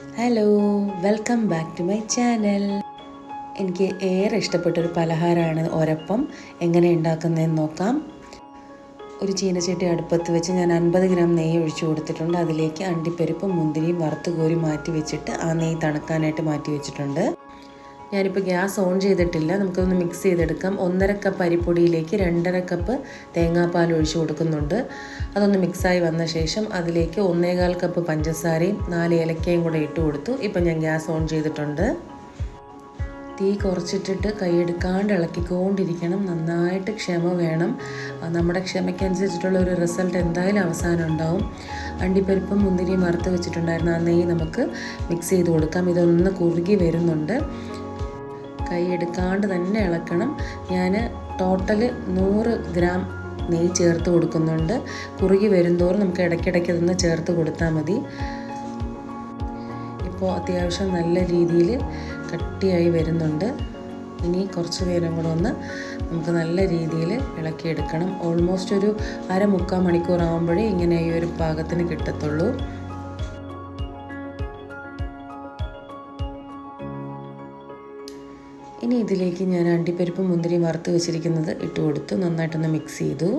Hello welcome back to my channel എനിക്ക് ഏറെ ഇഷ്ടപ്പെട്ടൊരു പലഹാരമാണ് ഒരപ്പം. എങ്ങനെ ഉണ്ടാക്കുന്നതെന്ന് നോക്കാം. ഒരു ചീനച്ചട്ടി അടുപ്പത്ത് വെച്ച് ഞാൻ അൻപത് ഗ്രാം നെയ്യ് ഒഴിച്ചു കൊടുത്തിട്ടുണ്ട്. അതിലേക്ക് അണ്ടിപ്പരിപ്പും മുന്തിരിയും വറുത്ത് കോരി മാറ്റി വെച്ചിട്ട് ആ നെയ്യ് തണുക്കാനായിട്ട് മാറ്റി വെച്ചിട്ടുണ്ട്. ഞാനിപ്പോൾ ഗ്യാസ് ഓൺ ചെയ്തിട്ടില്ല. നമുക്കൊന്ന് മിക്സ് ചെയ്തെടുക്കാം. ഒന്നര കപ്പ് അരിപ്പൊടിയിലേക്ക് രണ്ടര കപ്പ് തേങ്ങാപ്പാൽ ഒഴിച്ചു കൊടുക്കുന്നുണ്ട്. അതൊന്ന് മിക്സായി വന്ന ശേഷം അതിലേക്ക് ഒന്നേകാൽ കപ്പ് പഞ്ചസാരയും നാല് ഏലക്കയും കൂടെ ഇട്ട് കൊടുത്തു. ഇപ്പം ഞാൻ ഗ്യാസ് ഓൺ ചെയ്തിട്ടുണ്ട്. തീ കുറച്ചിട്ടിട്ട് കൈയെടുക്കാണ്ട് ഇളക്കിക്കൊണ്ടിരിക്കണം. നന്നായിട്ട് ക്ഷമ വേണം. നമ്മുടെ ക്ഷമയ്ക്കനുസരിച്ചിട്ടുള്ള ഒരു റിസൾട്ട് എന്തായാലും അവസാനം ഉണ്ടാവും. അണ്ടിപ്പരിപ്പും മുന്തിരിയും വറുത്ത് വെച്ചിട്ടുണ്ടായിരുന്നു ആ നെയ്യ് നമുക്ക് മിക്സ് ചെയ്ത് കൊടുക്കാം. ഇതൊന്ന് കുറുകി വരുന്നുണ്ട്. കൈ എടുക്കാണ്ട് തന്നെ ഇളക്കണം. ഞാൻ ടോട്ടൽ നൂറ് ഗ്രാം നെയ്യ് ചേർത്ത് കൊടുക്കുന്നുണ്ട്. കുറുകി വരുന്തോറും നമുക്ക് ഇടയ്ക്കിടയ്ക്ക് അതൊന്ന് ചേർത്ത് കൊടുത്താൽ മതി. ഇപ്പോൾ അത്യാവശ്യം നല്ല രീതിയിൽ കട്ടിയായി വരുന്നുണ്ട്. ഇനി കുറച്ച് നേരം കൂടെ ഒന്ന് നമുക്ക് നല്ല രീതിയിൽ ഇളക്കിയെടുക്കണം ഓൾമോസ്റ്റ് ഒരു അര മുക്കാൽ മണിക്കൂർ ആകുമ്പോഴേ ഇങ്ങനെ ഈ ഒരു പാകത്തിന് കിട്ടത്തുള്ളൂ. ഇനി ഇതിലേക്ക് ഞാൻ അണ്ടിപ്പരിപ്പും മുന്തിരിയും വറുത്ത് വെച്ചിരിക്കുന്നത് ഇട്ട് കൊടുത്തു. നന്നായിട്ടൊന്ന് മിക്സ് ചെയ്തു.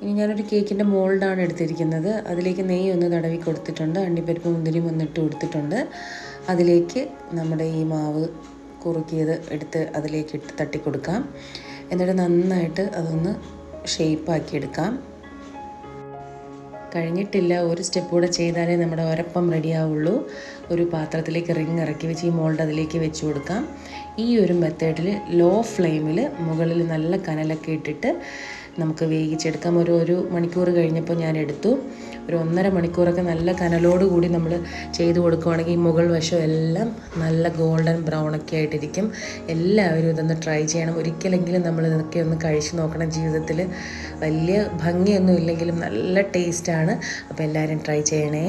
ഇനി ഞാനൊരു കേക്കിന്റെ മോൾഡാണ് എടുത്തിരിക്കുന്നത്. അതിലേക്ക് നെയ്യ് ഒന്ന് തടവി കൊടുത്തിട്ടുണ്ട്. അണ്ടിപ്പരിപ്പ് മുന്തിരിയും ഒന്ന് ഇട്ട് കൊടുത്തിട്ടുണ്ട്. അതിലേക്ക് നമ്മുടെ ഈ മാവ് കുറുക്കിയത് എടുത്ത് അതിലേക്ക് ഇട്ട് തട്ടിക്കൊടുക്കാം. എന്നിട്ട് നന്നായിട്ട് അതൊന്ന് ഷേപ്പാക്കി എടുക്കാം. കഴിഞ്ഞിട്ടില്ല. ഒരു സ്റ്റെപ്പ് കൂടെ ചെയ്താലേ നമ്മുടെ ഒരപ്പം റെഡിയാവുള്ളൂ ഒരു പാത്രത്തിലേക്ക് റിങ് ഇറക്കി വെച്ച് ഈ മോൾഡ് അതിലേക്ക് വെച്ച് കൊടുക്കാം. ഈ ഒരു മെത്തേഡിൽ ലോ ഫ്ലെയിമിൽ മുകളിൽ നല്ല കനലൊക്കെ ഇട്ടിട്ട് നമുക്ക് വേവിച്ചെടുക്കാം. ഒരു ഒരു മണിക്കൂർ കഴിഞ്ഞപ്പോൾ ഞാൻ എടുത്തു. ഒരു ഒന്നര മണിക്കൂറൊക്കെ നല്ല കനലോട് കൂടി നമ്മൾ ചെയ്ത് കൊടുക്കുവാണെങ്കിൽ ഈ മുകൾ വശം എല്ലാം നല്ല ഗോൾഡൻ ബ്രൗൺ ഒക്കെ ആയിട്ടിരിക്കും. എല്ലാവരും ഇതൊന്ന് ട്രൈ ചെയ്യണം. ഒരിക്കലെങ്കിലും നമ്മൾ ഇതൊക്കെ ഒന്ന് കഴിച്ച് നോക്കണം ജീവിതത്തിൽ. വലിയ ഭംഗിയൊന്നും ഇല്ലെങ്കിലും നല്ല ടേസ്റ്റാണ്. അപ്പോൾ എല്ലാവരും ട്രൈ ചെയ്യണേ.